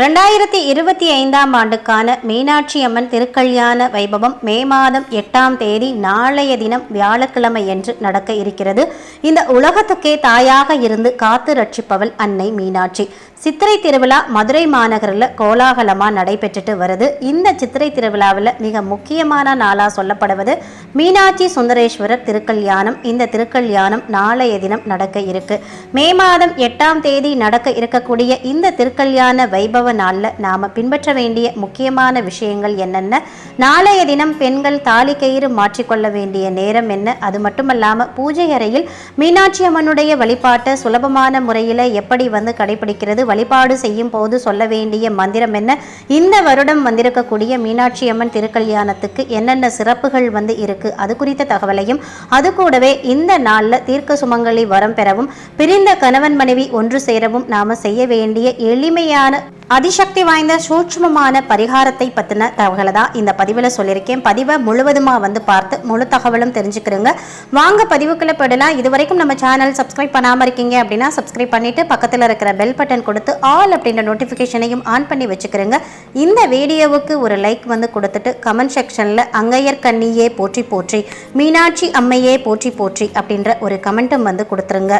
ரெண்டாயிரத்தி இருபத்தி ஐந்தாம் ஆண்டுக்கான மீனாட்சி அம்மன் திருக்கல்யாண வைபவம் மே மாதம் எட்டாம் தேதி நாளைய தினம் வியாழக்கிழமை என்று நடக்க இருக்கிறது. இந்த உலகத்துக்கே தாயாக இருந்து காத்து ரட்சிப்பவள் அன்னை மீனாட்சி. சித்திரை திருவிழா மதுரை மாநகரில் கோலாகலமாக நடைபெற்றுட்டு வருது. இந்த சித்திரை திருவிழாவில் மிக முக்கியமான நாளாக சொல்லப்படுவது மீனாட்சி சுந்தரேஸ்வரர் திருக்கல்யாணம். இந்த திருக்கல்யாணம் நாளைய தினம் நடக்க இருக்கு. மே மாதம் எட்டாம் தேதி நடக்க இருக்கக்கூடிய இந்த திருக்கல்யாண வைபவ சம்பவ நாளில் நாம் பின்பற்ற வேண்டிய முக்கியமான விஷயங்கள் என்னென்ன? நாளைய தினம் பெண்கள் தாலி கயிறு மாற்றிக்கொள்ள வேண்டிய நேரம் என்ன? அது மட்டுமல்லாமல் பூஜை அறையில் மீனாட்சி அம்மனுடைய வழிபாட்டை சுலபமான முறையில் எப்படி வந்து கடைபிடிக்கிறது? வழிபாடு செய்யும் போது சொல்ல வேண்டிய மந்திரம் என்ன? இந்த வருடம் வந்திருக்கக்கூடிய மீனாட்சி அம்மன் திருக்கல்யாணத்துக்கு என்னென்ன சிறப்புகள் வந்து இருக்குது அது குறித்த தகவலையும் அது கூடவே இந்த நாளில் தீர்க்க சுமங்கலி வரம் பெறவும் பிரிந்த கணவன் மனைவி ஒன்று சேரவும் நாம் செய்ய வேண்டிய எளிமையான அதிசக்தி வாய்ந்த சூட்சுமமான பரிகாரத்தை பற்றின தகவலை தான் இந்த பதிவில் சொல்லியிருக்கேன். பதிவை முழுவதுமாக வந்து பார்த்து முழு தகவலும் தெரிஞ்சுக்கிறோங்க. வாங்க பதிவுக்குள்ள போயிடலாம். இது வரைக்கும் நம்ம சேனல் சப்ஸ்கிரைப் பண்ணாமல் இருக்கீங்க அப்படின்னா சப்ஸ்கிரைப் பண்ணிட்டு பக்கத்தில் இருக்கிற பெல் பட்டன் கொடுத்து ஆல் அப்படின்ற நோட்டிஃபிகேஷனையும் ஆன் பண்ணி வச்சுக்கிறோங்க. இந்த வீடியோவுக்கு ஒரு லைக் வந்து கொடுத்துட்டு கமெண்ட் செக்ஷனில் அங்கையர் கண்ணியே போற்றி போற்றி மீனாட்சி அம்மையே போற்றி போற்றி அப்படின்ற ஒரு கமெண்ட்டும் வந்து கொடுத்துருங்க.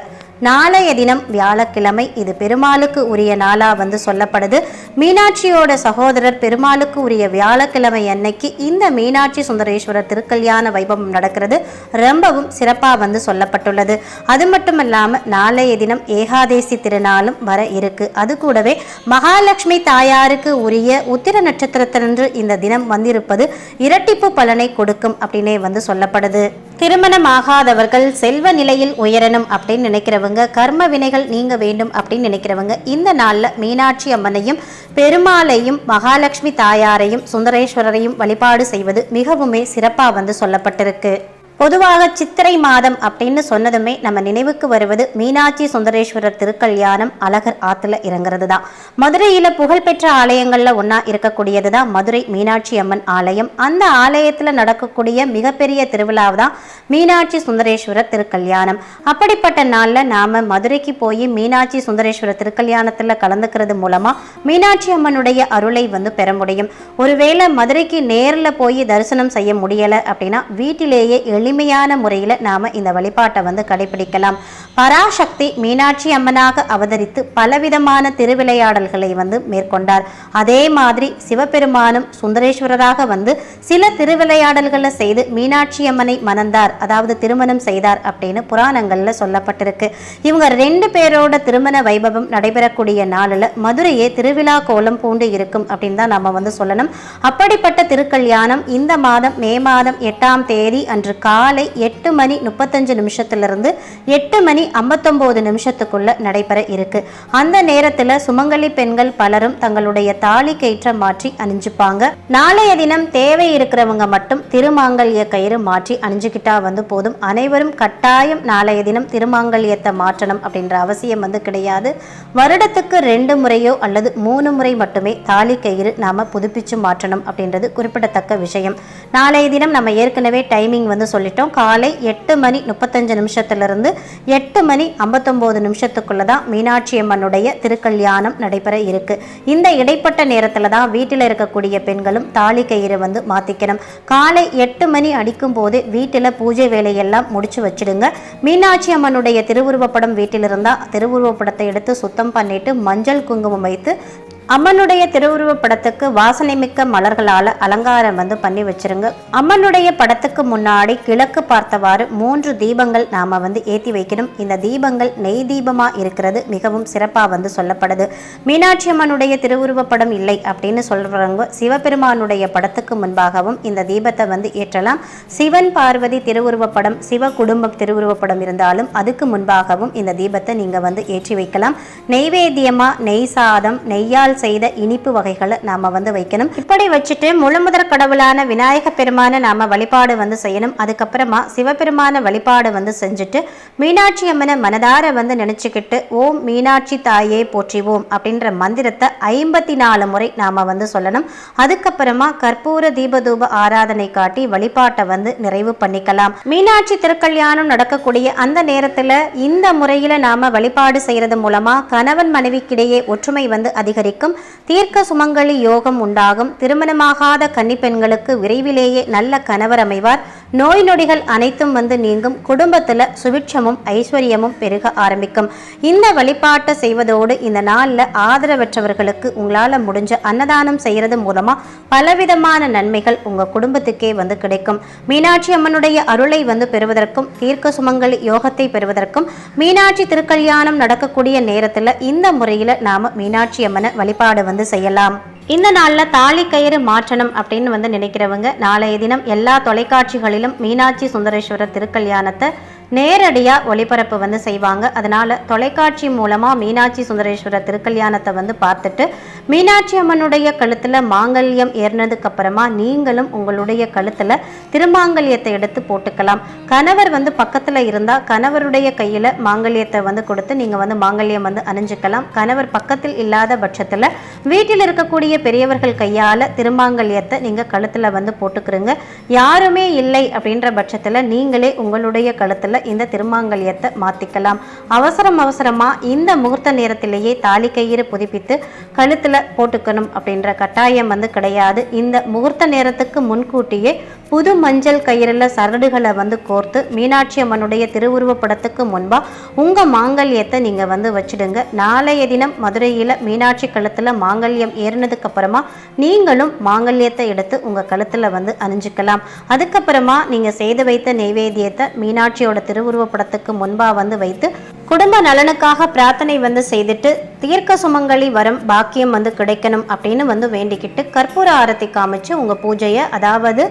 நாளைய தினம் வியாழக்கிழமை இது பெருமாளுக்கு உரிய நாளாக வந்து சொல்லப்படுது. மீனாட்சியோட சகோதரர் பெருமாளுக்கு உரிய வியாழக்கிழமை அன்னைக்கு இந்த மீனாட்சி சுந்தரேஸ்வரர் திருக்கல்யாண வைபவம் நடக்கிறது. ரொம்பவும் சிறப்பாக வந்து சொல்லப்பட்டுள்ளது. அது மட்டும் இல்லாமல் நாளைய தினம் ஏகாதேசி திருநாளும் வர இருக்கு. அது கூடவே மகாலட்சுமி தாயாருக்கு உரிய உத்திர நட்சத்திரத்தினன்று இந்த தினம் வந்திருப்பது இரட்டிப்பு பலனை கொடுக்கும் அப்படின்னே வந்து சொல்லப்படுது. திருமணமாகாதவர்கள் செல்வ நிலையில் உயரணும் அப்படின்னு நினைக்கிறவங்க கர்ம வினைகள் நீங்க வேண்டும் அப்படின்னு நினைக்கிறவங்க இந்த நாளில் மீனாட்சி அம்மனையும் பெருமாளையும் மகாலட்சுமி தாயாரையும் சுந்தரேஸ்வரரையும் வழிபாடு செய்வது மிகவுமே சிறப்பாக வந்து சொல்லப்பட்டிருக்கு. பொதுவாக சித்திரை மாதம் அப்படின்னு சொன்னதுமே நம்ம நினைவுக்கு வருவது மீனாட்சி சுந்தரேஸ்வரர் திருக்கல்யாணம் அழகர் ஆற்றுல இறங்குறது தான் மதுரையில் புகழ்பெற்ற ஆலயங்களில் ஒன்றா இருக்கக்கூடியது தான் மதுரை மீனாட்சி அம்மன் ஆலயம். அந்த ஆலயத்தில் நடக்கக்கூடிய மிகப்பெரிய திருவிழாவை தான் மீனாட்சி சுந்தரேஸ்வரர் திருக்கல்யாணம். அப்படிப்பட்ட நாளில் நாம மதுரைக்கு போய் மீனாட்சி சுந்தரேஸ்வரர் திருக்கல்யாணத்தில் கலந்துக்கிறது மூலமாக மீனாட்சி அம்மனுடைய அருளை வந்து பெற முடியும். ஒருவேளை மதுரைக்கு நேரில் போய் தரிசனம் செய்ய முடியலை அப்படின்னா வீட்டிலேயே எளிமையான முறையில் நாம் இந்த வழிபாட்டை வந்து கடைபிடிக்கலாம். பராசக்தி மீனாட்சி அம்மனாக அவதரித்து பலவிதமான திருவிளையாடல்களை வந்து மேற்கொண்டார். அதே மாதிரி சிவபெருமானும் சுந்தரேஸ்வரராக வந்து சில திருவிளையாடல்களை செய்து மீனாட்சி அம்மனை மணந்தார். அதாவது திருமணம் செய்தார் அப்படின்னு புராணங்களில் சொல்லப்பட்டிருக்கு. இவங்க ரெண்டு பேரோட திருமண வைபவம் நடைபெறக்கூடிய நாளில் மதுரையே திருவிழா கோலம் பூண்டு இருக்கும் அப்படின்னு தான் நம்ம வந்து சொல்லணும். அப்படிப்பட்ட திருக்கல்யாணம் இந்த மாதம் மே மாதம் எட்டாம் தேதி அன்று காலை எட்டு மணி முப்பத்தஞ்சு நிமிஷத்துலேருந்து எட்டு மணி ஐம்பத்தொம்போது நிமிஷத்துக்குள்ள நடைபெற இருக்கு. அந்த நேரத்தில் சுமங்கலி பெண்கள் பலரும் தங்களுடைய தாலி கயிற்ற மாற்றி அணிஞ்சுப்பாங்க. நாளைய தினம் தேவை இருக்கிறவங்க மட்டும் திருமாங்கல்ய கயிறு மாற்றி அணிஞ்சுக்கிட்டா வந்து போதும். அனைவரும் கட்டாயம் நாளைய தினம் திருமாங்கல்யத்தை மாற்றணும் அப்படின்ற அவசியம் வந்து கிடையாது. வருடத்துக்கு ரெண்டு முறையோ அல்லது மூணு முறை மட்டுமே தாலி கயிறு நாம புதுப்பிச்சு மாற்றணும் அப்படின்றது குறிப்பிடத்தக்க விஷயம். நாளைய தினம் நம்ம ஏற்கனவே டைமிங் வந்து சொல்லிட்டோம். காலை எட்டு மணி முப்பத்தஞ்சு நிமிஷத்துலேருந்து எட்டு மணி ஐம்பத்தொம்போது நிமிஷத்துக்குள்ளே தான் மீனாட்சி அம்மனுடைய திருக்கல்யாணம் நடைபெற இருக்கு. இந்த இடைப்பட்ட நேரத்தில் தான் வீட்டில் இருக்கக்கூடிய பெண்களும் தாலி கயிறு வந்து மாற்றிக்கணும் காலை எட்டு மணி அடிக்கும் போது வீட்டில் பூஜை வேலையெல்லாம் முடிச்சு வச்சிடுங்க. மீனாட்சி அம்மனுடைய திருவுருவப்படம் வீட்டில் இருந்தால் திருவுருவப்படத்தை எடுத்து சுத்தம் பண்ணிட்டு மஞ்சள் குங்குமம் வைத்து அம்மனுடைய திருவுருவ படத்துக்கு வாசனை மிக்க மலர்களால் அலங்காரம் வந்து பண்ணி வச்சிருங்க. அம்மனுடைய படத்துக்கு முன்னாடி கிழக்கு பார்த்தவாறு மூன்று தீபங்கள் நாம வந்து ஏற்றி வைக்கணும். இந்த தீபங்கள் நெய் தீபமா இருக்கிறது. மிகவும் சிறப்பாக வந்து சொல்லப்படுது. மீனாட்சி அம்மனுடைய திருவுருவ படம் இல்லை அப்படின்னு சொல்றவங்க சிவபெருமானுடைய படத்துக்கு முன்பாகவும் இந்த தீபத்தை வந்து ஏற்றலாம். சிவன் பார்வதி திருவுருவ படம் சிவ குடும்பம் திருவுருவ படம் இருந்தாலும் அதுக்கு முன்பாகவும் இந்த தீபத்தை நீங்க வந்து ஏற்றி வைக்கலாம். நெய்வேத்தியமா நெய் சாதம் நெய்யால் செய்த இனிப்பு வகைகளை நாம வந்து வைக்கணும். இப்படி வச்சுட்டு முழுமுதற் கடவுளான விநாயக பெருமான நாம வழிபாடு வந்து செய்யணும். அதுக்கப்புறமா சிவபெருமான வழிபாடு வந்து செஞ்சுட்டு மீனாட்சி அம்மனை மனதார வந்து நினச்சிக்கிட்டு ஓம் மீனாட்சி தாயே போற்றிவோம் அப்படின்ற மந்திரத்தை ஐம்பத்தி நாலு முறை நாம வந்து சொல்லணும். அதுக்கப்புறமா கற்பூர தீபதூப ஆராதனை காட்டி வழிபாட்டை வந்து நிறைவு பண்ணிக்கலாம். மீனாட்சி திருக்கல்யாணம் நடக்கக்கூடிய அந்த நேரத்தில் இந்த முறையில் நாம வழிபாடு செய்யறது மூலமா கணவன் மனைவிக்கிடையே ஒற்றுமை வந்து அதிகரிக்கும். தீர்க்க சுமங்கலி யோகம் உண்டாகும். திருமணமாகாத கன்னி பெண்களுக்கு விரைவிலேயே நல்ல கணவர் அமைவார். நோய் நொடிகள் அனைத்தும் வந்து நீங்கும். குடும்பத்தில் சுபிட்சமும் ஐஸ்வர்யமும் பெருக ஆரம்பிக்கும். இந்த வழிபாட்டை செய்வதோடு இந்த நாளில் ஆதரவற்றவர்களுக்கு உங்களால் முடிஞ்ச அன்னதானம் செய்கிறது மூலமாக பலவிதமான நன்மைகள் உங்கள் குடும்பத்துக்கே வந்து கிடைக்கும். மீனாட்சி அம்மனுடைய அருளை வந்து பெறுவதற்கும் தீர்க்க சுமங்கலி யோகத்தை பெறுவதற்கும் மீனாட்சி திருக்கல்யாணம் நடக்கக்கூடிய நேரத்தில் இந்த முறையில் நாம் மீனாட்சி அம்மனை வழி வழிபாடு வந்து செய்யலாம். இந்த நாளில் தாலி கயிறு மாற்றணும் அப்படின்னு வந்து நினைக்கிறவங்க நாளைய தினம் எல்லா தொலைக்காட்சிகளிலும் மீனாட்சி சுந்தரேஸ்வரர் திருக்கல்யாணத்தை நேரடியாக ஒளிபரப்பு வந்து செய்வாங்க. அதனால் தொலைக்காட்சி மூலமாக மீனாட்சி சுந்தரேஸ்வரர் திருக்கல்யாணத்தை வந்து பார்த்துட்டு மீனாட்சி அம்மனுடைய கழுத்தில் மாங்கல்யம் ஏறினதுக்கு அப்புறமா நீங்களும் உங்களுடைய கழுத்தில் திருமாங்கல்யத்தை எடுத்து போட்டுக்கலாம். கணவர் வந்து பக்கத்தில் இருந்தால் கணவருடைய கையில் மாங்கல்யத்தை வந்து கொடுத்து நீங்கள் வந்து மாங்கல்யம் வந்து அணிஞ்சுக்கலாம். கணவர் பக்கத்தில் இல்லாத பட்சத்தில் வீட்டில் இருக்கக்கூடிய பெரியவர்கள் கையால் திருமாங்கல்யத்தை நீங்கள் கழுத்தில் வந்து போட்டுக்கிறீங்க. யாருமே இல்லை அப்படின்ற பட்சத்தில் நீங்களே உங்களுடைய கழுத்தில் இந்த திருமாங்கல்யத்தை மாற்றிக்கலாம் அவசரம் அவசரமாக இந்த முகூர்த்த நேரத்திலேயே தாலி கயிறு புதுப்பித்து கழுத்தில் போட்டுக்கணும் அப்படின்ற கட்டாயம் வந்து கிடையாது. இந்த முகூர்த்த நேரத்துக்கு முன்கூட்டியே புது மஞ்சள் கயிறில் சரடுகளை வந்து கோர்த்து மீனாட்சி அம்மனுடைய திருவுருவ படத்துக்கு முன்பாக உங்கள் மாங்கல்யத்தை நீங்கள் வந்து வச்சிடுங்க. நாளைய தினம் மதுரையில் மீனாட்சி கழுத்தில் மாங்கல்யம் ஏறினதுக்கு அதுக்கப்புறமா நீங்களும் மாங்கல்யத்தை எடுத்து உங்கள் கழுத்தில் வந்து அணிஞ்சுக்கலாம். அதுக்கப்புறமா நீங்கள் செய்து வைத்த நெய்வேத்தியத்தை மீனாட்சியோட திருவுருவப்படத்துக்கு முன்பாக வந்து வைத்து குடும்ப நலனுக்காக பிரார்த்தனை வந்து செய்துட்டு தீர்க்க சுமங்கலி வரும் பாக்கியம் வந்து கிடைக்கணும் அப்படின்னு வந்து வேண்டிக்கிட்டு கற்பூர ஆரத்தி காமிச்சு உங்கள் பூஜையை அதாவது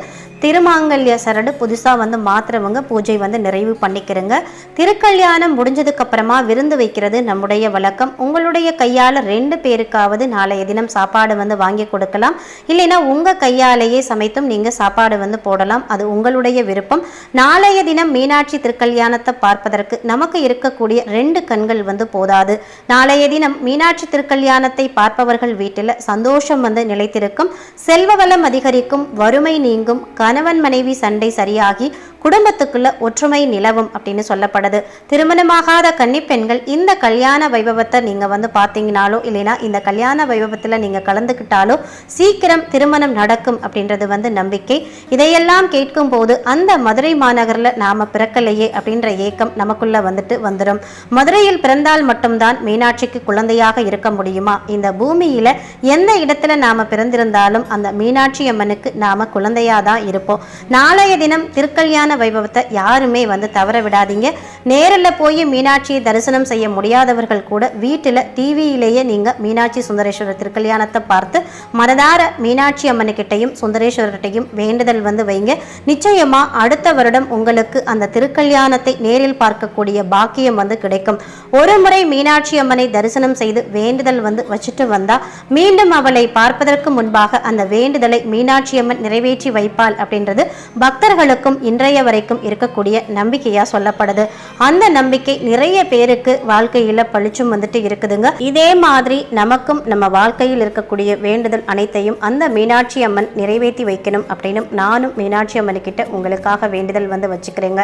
திருமாங்கல்ய சரடு புதுசாக வந்து மாத்துறவங்க பூஜை வந்து நிறைவு பண்ணிக்கிறங்க. திருக்கல்யாணம் முடிஞ்சதுக்கப்புறமா விருந்து வைக்கிறது நம்முடைய வழக்கம். உங்களுடைய கையால் ரெண்டு பேருக்காவது நாளைய தினம் சாப்பாடு வந்து வாங்கி கொடுக்கலாம். இல்லைன்னா உங்கள் கையாலேயே சமைத்தும் நீங்கள் சாப்பாடு வந்து போடலாம். அது உங்களுடைய விருப்பம். நாளைய தினம் மீனாட்சி திருக்கல்யாணத்தை பார்ப்பதற்கு நமக்கு இருக்கக்கூடிய ரெண்டு கண்கள் வந்து போதாது. நாளைய தினம் மீனாட்சி திருக்கல்யாணத்தை பார்ப்பவர்கள் வீட்டில் சந்தோஷம் வந்து நிலைத்திருக்கும். செல்வ வளம் அதிகரிக்கும் வறுமை நீங்கும் கணவன் மனைவி சண்டை சரியாகி குடும்பத்துக்குள்ள ஒற்றுமை நிலவும் அப்படின்னு சொல்லப்படுது. திருமணமாகாத கன்னிப்பெண்கள் இந்த கல்யாண வைபவத்தை நீங்க வந்து பார்த்தீங்கனாலோ இல்லைனா இந்த கல்யாண வைபவத்துல நீங்க கலந்துக்கிட்டாலோ சீக்கிரம் திருமணம் நடக்கும் அப்படின்றது வந்து நம்பிக்கை. இதையெல்லாம் கேட்கும் போது அந்த மதுரை மாநகர்ல நாம பிறக்கலையே அப்படின்ற ஏக்கம் நமக்குள்ள வந்துட்டு வந்துடும் மதுரையில் பிறந்தால் மட்டும்தான் மீனாட்சிக்கு குழந்தையாக இருக்க முடியுமா? இந்த பூமியில எந்த இடத்துல நாம பிறந்திருந்தாலும் அந்த மீனாட்சி அம்மனுக்கு நாம குழந்தையா தான் இருப்போம். நாளைய தினம் திருக்கல்யாண வைபவத்தை யாருமே வந்து தவற விடாதீங்க. நேரில் போய் மீனாட்சியை தரிசனம் செய்ய முடியாதவர்கள் கூட வீட்டில் டிவியிலேயே நீங்கள் மீனாட்சி சுந்தரேஸ்வரர் திருக்கல்யாணத்தை பார்த்து மனதார மீனாட்சி அம்மனுக்கிட்டையும் சுந்தரேஸ்வரர்கிட்டையும் வேண்டுதல் வந்து வைங்க. நிச்சயமாக அடுத்த வருடம் உங்களுக்கு அந்த திருக்கல்யாணத்தை நேரில் பார்க்கக்கூடிய பாக்கியம் வந்து கிடைக்கும். ஒரு முறை மீனாட்சி அம்மனை தரிசனம் செய்து வேண்டுதல் வந்து வச்சுட்டு வந்தா மீண்டும் அவளை பார்ப்பதற்கு முன்பாக அந்த வேண்டுதலை மீனாட்சி அம்மன் நிறைவேற்றி வைப்பாள் அப்படின்றது பக்தர்களுக்கும் இன்றைய வரைக்கும் இருக்கக்கூடிய நம்பிக்கையா சொல்லப்படுது. அந்த நம்பிக்கை நிறைய பேருக்கு வாழ்க்கையில பழிச்சும் வந்துட்டு இருக்குதுங்க. இதே மாதிரி நமக்கும் நம்ம வாழ்க்கையில் இருக்கக்கூடிய வேண்டுதல் அனைத்தையும் அந்த மீனாட்சி அம்மன் நிறைவேற்றி வைக்கணும் அப்படின்னு நானும் மீனாட்சி அம்மன் கிட்ட உங்களுக்காக வேண்டுதல் வந்து வச்சுக்கிறேங்க.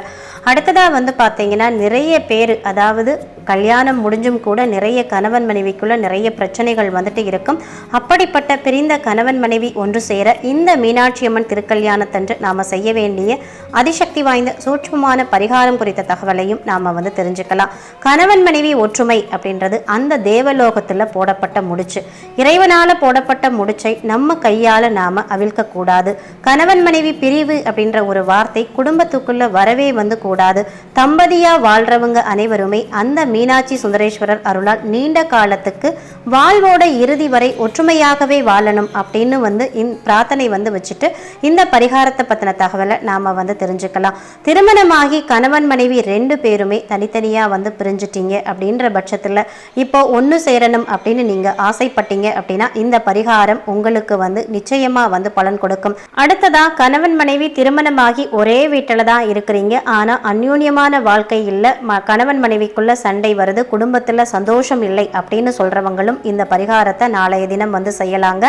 அடுத்ததா வந்து பாத்தீங்கன்னா நிறைய பேர் அதாவது அதாவது கல்யாணம் முடிஞ்சும் கூட நிறைய கணவன் மனைவிக்குள்ள நிறைய பிரச்சனைகள் வந்துட்டு இருக்கும். அப்படிப்பட்ட பிரிந்த கணவன் மனைவி ஒன்று சேர இந்த மீனாட்சி அம்மன் திருக்கல்யாணத்தன்று நாம் செய்ய வேண்டிய அதிசக்தி வாய்ந்த சூட்சமான பரிகாரம் குறித்த தகவலையும் நாம் வந்து தெரிஞ்சுக்கலாம். கணவன் மனைவி ஒற்றுமை அப்படின்றது அந்த தேவலோகத்தில் போடப்பட்ட முடிச்சு. இறைவனால போடப்பட்ட முடிச்சை நம்ம கையால் நாம் அவிழ்க்க கூடாது. கணவன் மனைவி பிரிவு அப்படின்ற ஒரு வார்த்தை குடும்பத்துக்குள்ள வரவே வந்து கூடாது. தம்பதியா வாழ்றவங்க அனைவருமே ஆகவே அந்த மீனாட்சி சுந்தரேஸ்வரர் அருளால் நீண்ட காலத்துக்கு வாழ்வோட இறுதி வரை ஒற்றுமையாகவே வாழணும் அப்படின்னு வந்து இந் பிரார்த்தனை வந்து வச்சுட்டு இந்த பரிகாரத்தை பற்றின தகவலை நாம் வந்து தெரிஞ்சுக்கலாம். திருமணமாகி கணவன் மனைவி ரெண்டு பேருமே தனித்தனியாக வந்து பிரிஞ்சிட்டீங்க அப்படின்ற பட்சத்தில் இப்போ ஒன்று சேரணும் அப்படின்னு நீங்கள் ஆசைப்பட்டீங்க அப்படின்னா இந்த பரிகாரம் உங்களுக்கு வந்து நிச்சயமாக வந்து பலன் கொடுக்கும். அடுத்ததாக கணவன் மனைவி திருமணமாகி ஒரே வீட்டில் தான் இருக்கிறீங்க. ஆனால் அந்யூன்யமான வாழ்க்கை இல்லை. கணவன் மனைவி மனைவிக்குள்ளே சண்டை வருது குடும்பத்தில் சந்தோஷம் இல்லை அப்படின்னு சொல்கிறவங்களும் இந்த பரிகாரத்தை நாளைய தினம் வந்து செய்யலாங்க.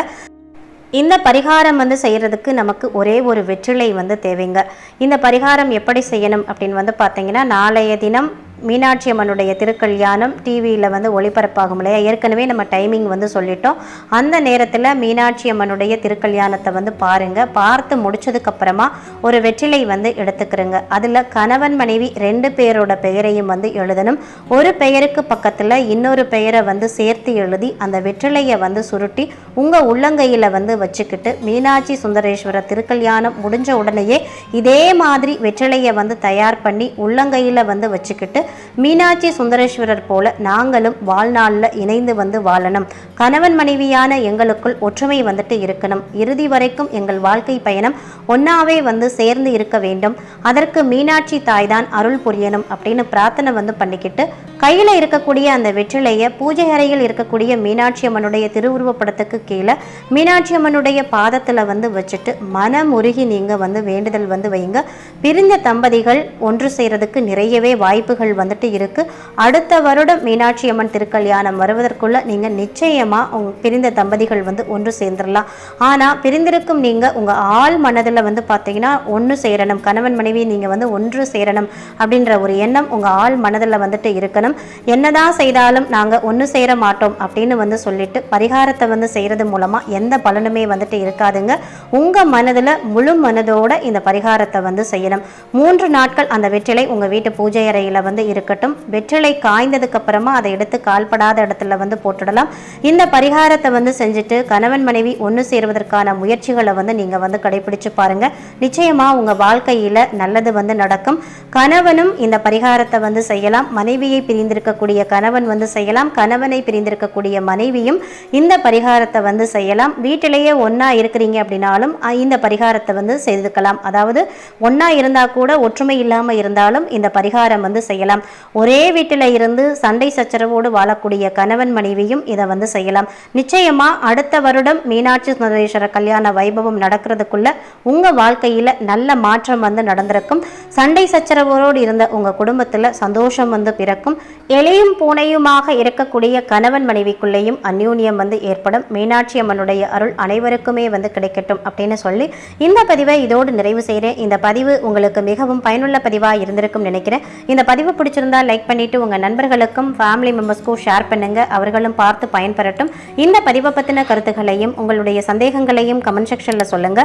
இந்த பரிகாரம் வந்து செய்கிறதுக்கு நமக்கு ஒரே ஒரு வெற்றிலை வந்து தேவைங்க. இந்த பரிகாரம் எப்படி செய்யணும் அப்படின்னு வந்து பார்த்தீங்கன்னா நாளைய தினம் மீனாட்சி அம்மனுடைய திருக்கல்யாணம் டிவியில் வந்து ஒளிபரப்பாகும் இல்லையா? ஏற்கனவே நம்ம டைமிங் வந்து சொல்லிட்டோம். அந்த நேரத்தில் மீனாட்சி அம்மனுடைய திருக்கல்யாணத்தை வந்து பாருங்கள் பார்த்து முடிச்சதுக்கப்புறமா ஒரு வெற்றிலை வந்து எடுத்துக்கிறோங்க. அதில் கணவன் மனைவி ரெண்டு பேரோட பெயரையும் வந்து எழுதணும். ஒரு பெயருக்கு பக்கத்தில் இன்னொரு பெயரை வந்து சேர்த்து எழுதி அந்த வெற்றிலையை வந்து சுருட்டி உங்கள் உள்ளங்கையில் வந்து வச்சுக்கிட்டு மீனாட்சி சுந்தரேஸ்வரர் திருக்கல்யாணம் முடிஞ்ச உடனேயே இதே மாதிரி வெற்றிலையை வந்து தயார் பண்ணி உள்ளங்கையில் வந்து வச்சுக்கிட்டு மீனாட்சி சுந்தரேஸ்வரர் போல நாங்களும் வாழ்நாளில் இணைந்து வந்து வாழணும். கணவன் மனைவியான எங்களுக்குள் ஒற்றுமை வந்துட்டு இருக்கணும். இறுதி வரைக்கும் எங்கள் வாழ்க்கை பயணம் ஒன்னாவே வந்து சேர்ந்து இருக்க வேண்டும். அதற்கு மீனாட்சி தாய் தான் அருள் புரியணும் அப்படின்னு பிரார்த்தனை வந்து பண்ணிக்கிட்டு கையில் இருக்கக்கூடிய அந்த வெற்றிலையை பூஜை அறையில் இருக்கக்கூடிய மீனாட்சி அம்மனுடைய திருவுருவப்படத்துக்கு கீழே மீனாட்சி அம்மனுடைய பாதத்தில் வந்து வச்சுட்டு மனமுருகி நீங்கள் வந்து வேண்டுதல் வந்து வைங்க. பிரிந்த தம்பதிகள் ஒன்று செய்கிறதுக்கு நிறையவே வாய்ப்புகள் வந்துட்டு இருக்கு. அடுத்த வருடம் மீனாட்சி அம்மன் திருக்கல்யாணம் வருவதற்குள்ள நீங்கள் நிச்சயமாக உங்க பிரிந்த தம்பதிகள் வந்து ஒன்று சேர்ந்துடலாம் ஆனால் பிரிந்திருக்கும் நீங்கள் உங்கள் ஆள் மனதில் வந்து பார்த்தீங்கன்னா ஒன்று சேரணும். கணவன் மனைவி நீங்கள் வந்து ஒன்று சேரணும் அப்படின்ற ஒரு எண்ணம் உங்கள் ஆள் மனதில் வந்துட்டு இருக்கணும். என்னதான் செய்தாலும் நாங்கள் ஒன்று சேர மாட்டோம் அப்படின்னு வந்து சொல்லிட்டு பரிகாரத்தை வந்து செய்கிறது மூலமாக எந்த பலனுமே வந்துட்டு இருக்காதுங்க. உங்கள் மனதில் முழு மனதோட இந்த பரிகாரத்தை வந்து செய்யணும். மூன்று நாட்கள் அந்த வெற்றிலை உங்கள் வீட்டு பூஜை அறையில் வந்து இருக்கட்டும். வெற்றிலை காய்ந்ததுக்கு அப்புறமா அதை எடுத்து கால்படாத இடத்துல வந்து போட்டுடலாம். இந்த பரிகாரத்தை வந்து செஞ்சுட்டு கணவன் மனைவி ஒன்று சேருவதற்கான முயற்சிகளை வந்து நீங்கள் வந்து கடைபிடிச்சு பாருங்க. நிச்சயமாக உங்கள் வாழ்க்கையில் நல்லது வந்து நடக்கும். கணவனும் இந்த பரிகாரத்தை வந்து செய்யலாம். மனைவியை பிரிந்திருக்கக்கூடிய கணவன் வந்து செய்யலாம். கணவனை பிரிந்திருக்கக்கூடிய மனைவியும் இந்த பரிகாரத்தை வந்து செய்யலாம். வீட்டிலேயே ஒன்றா இருக்கிறீங்க அப்படின்னாலும் இந்த பரிகாரத்தை வந்து செய்துக்கலாம். அதாவது ஒன்றா இருந்தால் கூட ஒற்றுமை இல்லாமல் இருந்தாலும் இந்த பரிகாரம் வந்து செய்யலாம். செய்யலாம். ஒரே வீட்டில் இருந்து சண்டை சச்சரவோடு வாழக்கூடிய கணவன் மனைவியும் இதை வந்து செய்யலாம். நிச்சயமா அடுத்த வருடம் மீனாட்சி சுந்தரேஸ்வர கல்யாண வைபவம் நடக்கிறதுக்குள்ள உங்க வாழ்க்கையில நல்ல மாற்றம் வந்து நடந்திருக்கும். சண்டை சச்சரவோடு இருந்த உங்க குடும்பத்துல சந்தோஷம் வந்து பிறக்கும். எளியும் பூனையுமாக இருக்கக்கூடிய கணவன் மனைவிக்குள்ளேயும் அந்யூன்யம் வந்து ஏற்படும். மீனாட்சி அம்மனுடைய அருள் அனைவருக்குமே வந்து கிடைக்கட்டும் அப்படின்னு சொல்லி இந்த பதிவை இதோடு நிறைவு செய்கிறேன் இந்த பதிவு உங்களுக்கு மிகவும் பயனுள்ள பதிவாக இருந்திருக்கும் நினைக்கிறேன். இந்த பதிவு பிடிச்சிருந்தா லைக் பண்ணிட்டு உங்க நண்பர்களுக்கும் ஃபேமிலி மெம்பர்ஸ்க்கும் ஷேர் பண்ணுங்க. அவர்களும் பார்த்து பயன்பெறட்டும். இந்த பதிவை பற்றின கருத்துக்களையும் உங்களுடைய சந்தேகங்களையும் கமெண்ட் செக்ஷனில் சொல்லுங்க.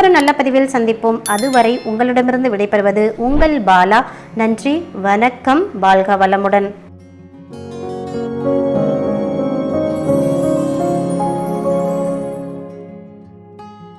ஒரு நல்ல பதிவில் சந்திப்போம். அதுவரை உங்களிடமிருந்து விடைபெறுவது உங்கள் பாலா. நன்றி வணக்கம். வாழ்க வளமுடன்.